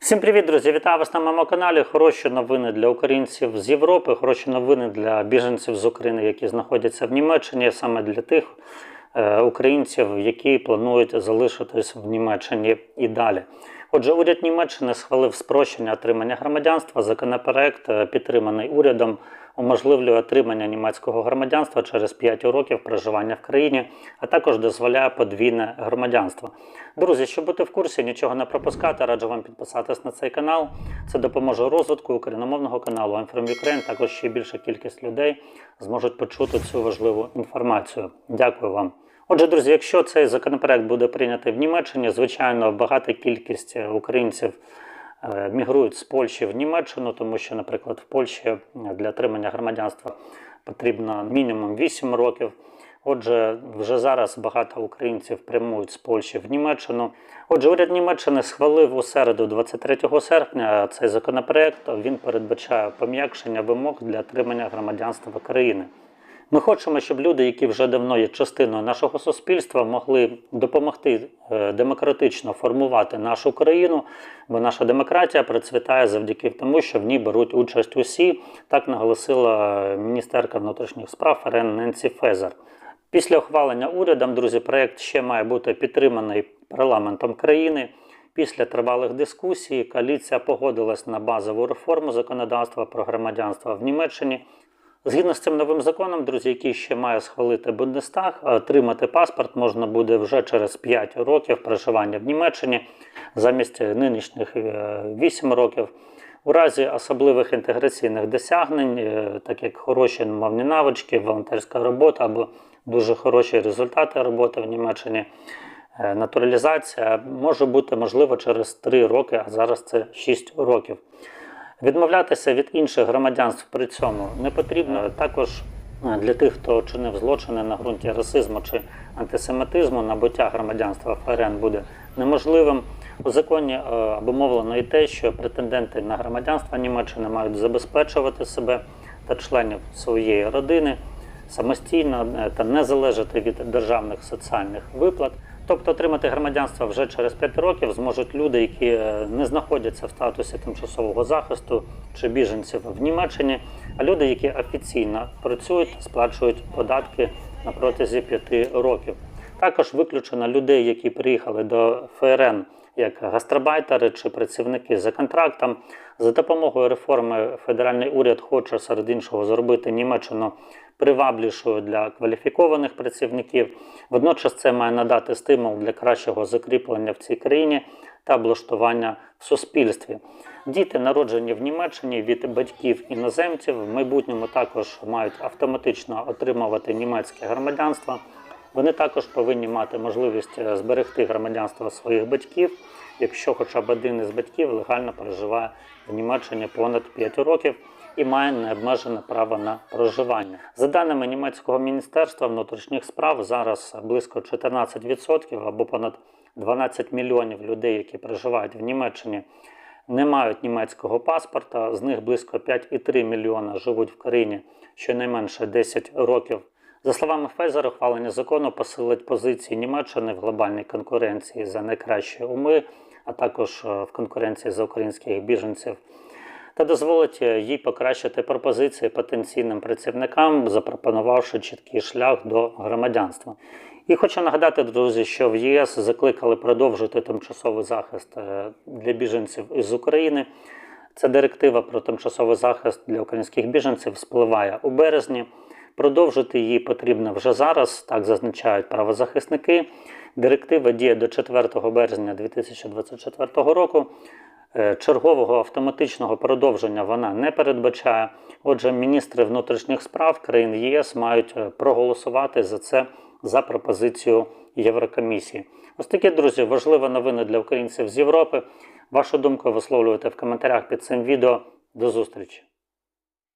Всім привіт, друзі! Вітаю вас на моєму каналі. Хороші новини для українців з Європи, хороші новини для біженців з України, які знаходяться в Німеччині, саме для тих е, українців, які планують залишитись в Німеччині і далі. Отже, уряд Німеччини схвалив спрощення отримання громадянства. Законопроект, е, підтриманий урядом, уможливлює отримання німецького громадянства через 5 років проживання в країні, а також дозволяє подвійне громадянство. Друзі, щоб бути в курсі, нічого не пропускати, раджу вам підписатись на цей канал. Це допоможе розвитку україномовного каналу I'm Ukraine. Також ще більша кількість людей зможуть почути цю важливу інформацію. Дякую вам. Отже, друзі, якщо цей законопроект буде прийнятий в Німеччині, звичайно, багата кількість е, українців е, мігрують з Польщі в Німеччину, тому що, наприклад, в Польщі е, для отримання громадянства потрібно мінімум 8 років. Отже, вже зараз багато українців прямують з Польщі в Німеччину. Отже, уряд Німеччини схвалив у середу, 23 серпня, цей законопроект. Він передбачає пом'якшення вимог для отримання громадянства країни. Ми хочемо, щоб люди, які вже давно є частиною нашого суспільства, могли допомогти е, демократично формувати нашу країну, бо наша демократія процвітає завдяки тому, що в ній беруть участь усі. Так наголосила міністерка внутрішніх справ Рен Ненсі Фезер. Після ухвалення урядом, друзі, проект ще має бути підтриманий парламентом країни. Після тривалих дискусій коаліція погодилась на базову реформу законодавства про громадянство в Німеччині. Згідно з цим новим законом, друзі, який ще має схвалити Бундестаг, отримати паспорт можна буде вже через 5 років проживання в Німеччині замість нинішніх 8 років. У разі особливих інтеграційних досягнень, е, так як хороші мовні навички, волонтерська робота або дуже хороші результати роботи в Німеччині, е, натуралізація може бути можливо через 3 роки, а зараз це 6 років. Відмовлятися від інших громадянств при цьому не потрібно. Також е, для тих, хто чинив злочини на ґрунті расизму чи антисемітизму, набуття громадянства ФРН буде неможливим. У законі е, обумовлено і те, що претенденти на громадянство Німеччини мають забезпечувати себе та членів своєї родини самостійно е, та не залежати від державних соціальних виплат. Тобто отримати громадянство вже через 5 років зможуть люди, які е, не знаходяться в статусі тимчасового захисту чи біженців в Німеччині, а люди, які офіційно працюють, сплачують податки на протязі 5 років. Також виключено людей, які приїхали до ФРН як гастробайтери чи працівники за контрактом. За допомогою реформи федеральний уряд хоче серед іншого зробити Німеччину приваблішою для кваліфікованих працівників. Водночас це має надати стимул для кращого закріплення в цій країні та облаштування в суспільстві. Діти, народжені в Німеччині від батьків іноземців, в майбутньому також мають автоматично отримувати німецьке громадянство. Вони також повинні мати можливість е, зберегти громадянство своїх батьків, якщо хоча б один із батьків легально проживає в Німеччині понад 5 років і має необмежене право на проживання. За даними німецького міністерства внутрішніх справ, зараз близько 14% або понад 12 мільйонів людей, які проживають в Німеччині. Не мають німецького паспорта, з них близько 5,3 мільйона живуть в країні щонайменше 10 років. За словами Фезера, ухвалення закону посилить позиції Німеччини в глобальній конкуренції за найкращі уми, а також е, в конкуренції за українських біженців, та дозволить е, їй покращити пропозиції потенційним працівникам, запропонувавши чіткий шлях до громадянства. І хочу нагадати, друзі, що в ЄС закликали продовжити тимчасовий захист е, для біженців із України. Ця директива про тимчасовий захист для українських біженців спливає у березні. Продовжити її потрібно вже зараз, так зазначають правозахисники. Директива діє до 4 березня 2024 року. Е, чергового автоматичного продовження вона не передбачає. Отже, міністри внутрішніх справ країн ЄС мають е, проголосувати за це за пропозицію Єврокомісії. Ось такі, друзі, важливі новини для українців з Європи. Вашу думку висловлюйте в коментарях під цим відео. До зустрічі!